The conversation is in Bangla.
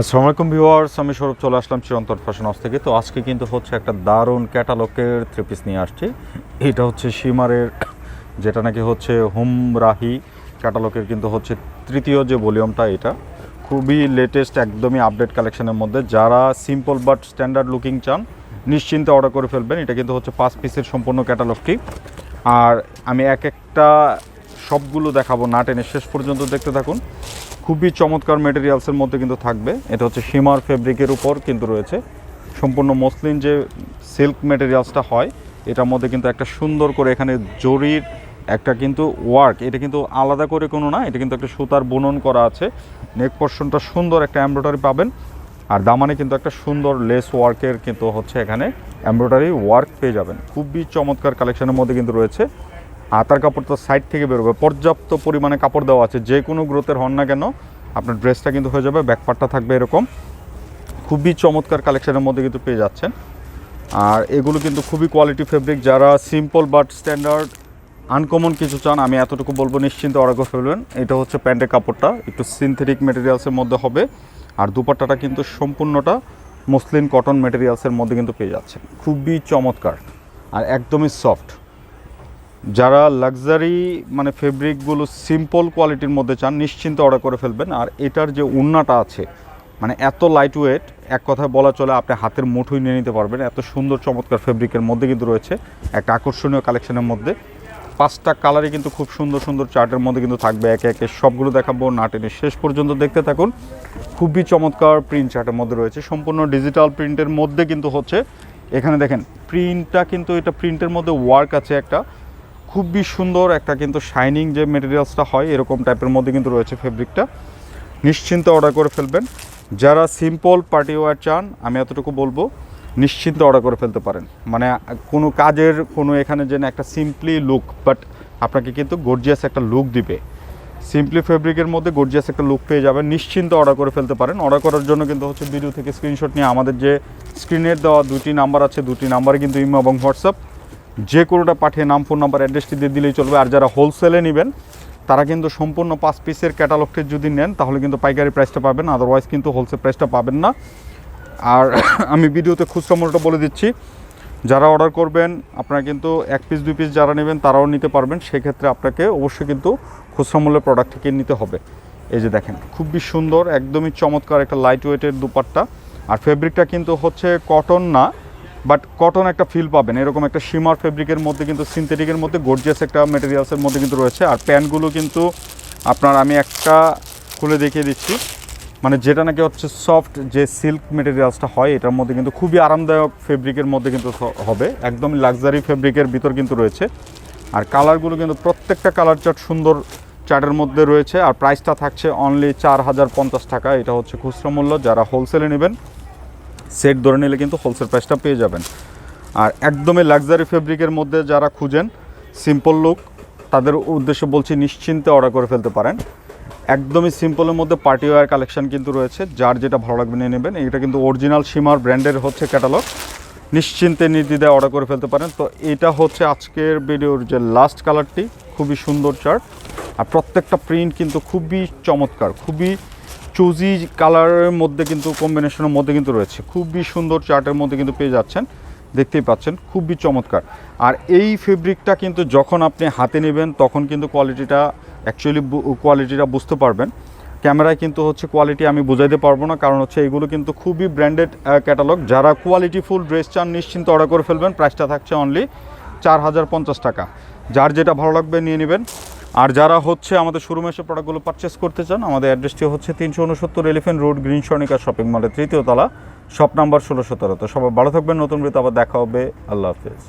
আসসালামু আলাইকুম ভিউয়ার্স, আমি সৌরভ চলে আসলাম চিরন্তন ফ্যাশন হাউস থেকে। তো আজকে কিন্তু হচ্ছে একটা দারুণ ক্যাটালগের থ্রি পিস নিয়ে আসছি। এটা হচ্ছে সীমারের, যেটা নাকি হচ্ছে হুমরাহি ক্যাটালগের কিন্তু হচ্ছে তৃতীয় যে ভলিউমটা এটা। খুবই লেটেস্ট একদমই আপডেট কালেকশনের মধ্যে। যারা সিম্পল বাট স্ট্যান্ডার্ড লুকিং চান, নিশ্চিন্তে অর্ডার করে ফেলবেন। এটা কিন্তু হচ্ছে পাঁচ পিসের সম্পূর্ণ ক্যাটালগটি আর আমি এক একটা সবগুলো দেখাবো না টেনে। শেষ পর্যন্ত দেখতে থাকুন। খুবই চমৎকার মেটেরিয়ালসের মধ্যে কিন্তু থাকবে। এটা হচ্ছে সীমার ফেব্রিকের উপর কিন্তু রয়েছে। সম্পূর্ণ মসলিন যে সিল্ক মেটেরিয়ালসটা হয়, এটার মধ্যে কিন্তু একটা সুন্দর করে এখানে জরির একটা কিন্তু ওয়ার্ক এটা কিন্তু আলাদা করে কোনো না, এটা কিন্তু একটা সুতার বুনন করা আছে। নেক পোর্শনটা সুন্দর একটা এমব্রয়ডারি পাবেন। আর দামানে কিন্তু একটা সুন্দর লেস ওয়ার্কের কিন্তু হচ্ছে এখানে এমব্রয়ডারি ওয়ার্ক পেয়ে যাবেন। খুবই চমৎকার কালেকশনের মধ্যে কিন্তু রয়েছে। আতার কাপড় তো সাইড থেকে বেরোবে পর্যাপ্ত পরিমাণে কাপড় দেওয়া আছে। যে কোনো গ্রোথের হন না কেন, আপনার ড্রেসটা কিন্তু হয়ে যাবে ব্যাকপার্টটা থাকবে এরকম। খুবই চমৎকার কালেকশনের মধ্যে কিন্তু পেয়ে যাচ্ছেন। আর এগুলো কিন্তু খুবই কোয়ালিটি ফেব্রিক যারা সিম্পল বাট স্ট্যান্ডার্ড আনকমন কিছু চান, আমি এতটুকু বলব, নিশ্চিন্তে অর্ডার করে ফেলবেন। এটা হচ্ছে প্যান্টের কাপড়টা। একটু সিনথেটিক মেটেরিয়ালসের মধ্যে হবে। আর দুপাট্টাটা কিন্তু সম্পূর্ণটা মসলিন কটন মেটেরিয়ালসের মধ্যে কিন্তু পেয়ে যাচ্ছে খুবই চমৎকার। আর একদমই সফট যারা লাক্সারি মানে ফেব্রিকগুলো সিম্পল কোয়ালিটির মধ্যে চান, নিশ্চিন্তে অর্ডার করে ফেলবেন। আর এটার যে উন্নাটা আছে মানে এত লাইট ওয়েট এক কথায় বলা চলে আপনি হাতের মুঠোই নিয়ে নিতে পারবেন। এত সুন্দর, চমৎকার ফেব্রিকের মধ্যে কিন্তু রয়েছে, একটা আকর্ষণীয় কালেকশনের মধ্যে। পাঁচটা কালারই কিন্তু খুব সুন্দর সুন্দর চার্টের মধ্যে কিন্তু থাকবে, একে একে সবগুলো দেখাবো না টেনে শেষ পর্যন্ত দেখতে থাকুন, খুবই চমৎকার প্রিন্ট চার্টের মধ্যে রয়েছে। সম্পূর্ণ ডিজিটাল প্রিন্টের মধ্যে কিন্তু হচ্ছে, এখানে দেখেন প্রিন্টটা কিন্তু এটা প্রিন্টের মধ্যে ওয়ার্ক আছে একটা। খুবই সুন্দর একটা কিন্তু শাইনিং যে মেটেরিয়ালসটা হয়, এরকম টাইপের মধ্যে কিন্তু রয়েছে ফেব্রিকটা নিশ্চিন্তে অর্ডার করে ফেলবেন। যারা সিম্পল পার্টি ওয়ার চান, আমি এতটুকু বলব, নিশ্চিন্তে অর্ডার করে ফেলতে পারেন। মানে কোনো কাজের, কোনো এখানে যেন একটা সিম্পলি লুক বাট আপনাকে কিন্তু গর্জিয়াস একটা লুক দিবে। সিম্পলি ফেব্রিকের মধ্যে গর্জিয়াস একটা লুক পেয়ে যাবেন। নিশ্চিন্তে অর্ডার করে ফেলতে পারেন। অর্ডার করার জন্য কিন্তু হচ্ছে ভিডিও থেকে স্ক্রিনশট নিয়ে আমাদের যে স্ক্রিনের দেওয়া দুটি নাম্বার আছে দুটি নাম্বারে কিন্তু ইমো এবং হোয়াটসঅ্যাপ। যে কোনোটা পাঠিয়ে নাম ফোন নাম্বার অ্যাড্রেসটি দিয়ে দিলেই চলবে। আর যারা হোলসেলে নেবেন, তারা কিন্তু সম্পূর্ণ পাঁচ পিসের ক্যাটালগটি যদি নেন, তাহলে কিন্তু পাইকারি প্রাইসটা পাবেন। আদারওয়াইজ কিন্তু হোলসেল প্রাইসটা পাবেন না। আর আমি ভিডিওতে খুচরা মূল্যটা বলে দিচ্ছি। যারা অর্ডার করবেন, আপনারা কিন্তু এক পিস দুই পিস যারা নেবেন, তারাও নিতে পারবেন। সেক্ষেত্রে আপনাকে অবশ্যই কিন্তু খুচরা মূল্যের প্রোডাক্ট থেকে নিতে হবে। এই যে দেখেন, খুবই সুন্দর, একদমই চমৎকার একটা লাইট ওয়েটের দুপাট্টা। আর ফেব্রিকটা কিন্তু হচ্ছে কটন না। বাট কটন একটা ফিল পাবেন। এরকম একটা শিমার ফেব্রিকের মধ্যে কিন্তু সিনথেটিকের মধ্যে গর্জিয়াস একটা মেটেরিয়ালসের মধ্যে কিন্তু রয়েছে। আর প্যান্টগুলো কিন্তু আপনার আমি একটা খুলে দেখিয়ে দিচ্ছি। মানে যেটা নাকি হচ্ছে সফট যে সিল্ক মেটেরিয়ালসটা হয়, এটার মধ্যে কিন্তু খুবই আরামদায়ক ফেব্রিকের মধ্যে কিন্তু হবে। একদম লাক্সারি ফেব্রিকের ভিতর কিন্তু রয়েছে। আর কালারগুলো কিন্তু প্রত্যেকটা কালার চার্ট সুন্দর চার্টের মধ্যে রয়েছে। আর প্রাইসটা থাকছে অনলি চার হাজার পঞ্চাশ টাকা। এটা হচ্ছে খুচরো মূল্য। যারা হোলসেলে নেবেন সেট ধরে নিলে কিন্তু হোলসেল প্রাইসটা পেয়ে যাবেন। আর একদমই লাক্সারি ফেব্রিকের মধ্যে যারা খুঁজেন সিম্পল লুক তাদের উদ্দেশ্যে বলছি নিশ্চিন্তে অর্ডার করে ফেলতে পারেন। একদমই সিম্পলের মধ্যে পার্টি ওয়্যার কালেকশন কিন্তু রয়েছে, যার যেটা ভালো লাগবে নিয়ে নেবেন। এটা কিন্তু অরিজিনাল সীমার ব্র্যান্ডের হচ্ছে ক্যাটালগ নিশ্চিন্তে নির্দ্বিধায় অর্ডার করে ফেলতে পারেন। তো এটা হচ্ছে আজকের ভিডিওর যে লাস্ট কালারটি খুবই সুন্দর চার্ট আর প্রত্যেকটা প্রিন্ট কিন্তু খুবই চমৎকার, খুবই চুজি কালারের মধ্যে কিন্তু কম্বিনেশনের মধ্যে কিন্তু রয়েছে। খুবই সুন্দর চার্টের মধ্যে কিন্তু পেয়ে যাচ্ছেন। দেখতেই পাচ্ছেন, খুবই চমৎকার। আর এই ফেব্রিকটা কিন্তু যখন আপনি হাতে নেবেন, তখন কিন্তু কোয়ালিটিটা অ্যাকচুয়ালি কোয়ালিটিটা বুঝতে পারবেন। ক্যামেরায় কিন্তু হচ্ছে কোয়ালিটি আমি বোঝাইতে পারব না, কারণ হচ্ছে এগুলো কিন্তু খুবই ব্র্যান্ডেড ক্যাটালগ যারা কোয়ালিটি ফুল ড্রেস চান, নিশ্চিন্ত অর্ডার করে ফেলবেন। প্রাইসটা থাকছে অনলি চার হাজার পঞ্চাশ টাকা। যার যেটা ভালো লাগবে নিয়ে নেবেন। আর যারা হচ্ছে আমাদের শোরুমে এসে প্রোডাক্টগুলো পারচেস করতে চান, আমাদের অ্যাড্রেসটি হচ্ছে তিনশো উনসত্তর elephant road green Swarnika shopping মলের তৃতীয় তলা শপ নাম্বার ষোলো সতেরো তো সবাই ভালো থাকবেন, নতুন ভিডিওতে আবার দেখা হবে। আল্লাহ হাফেজ।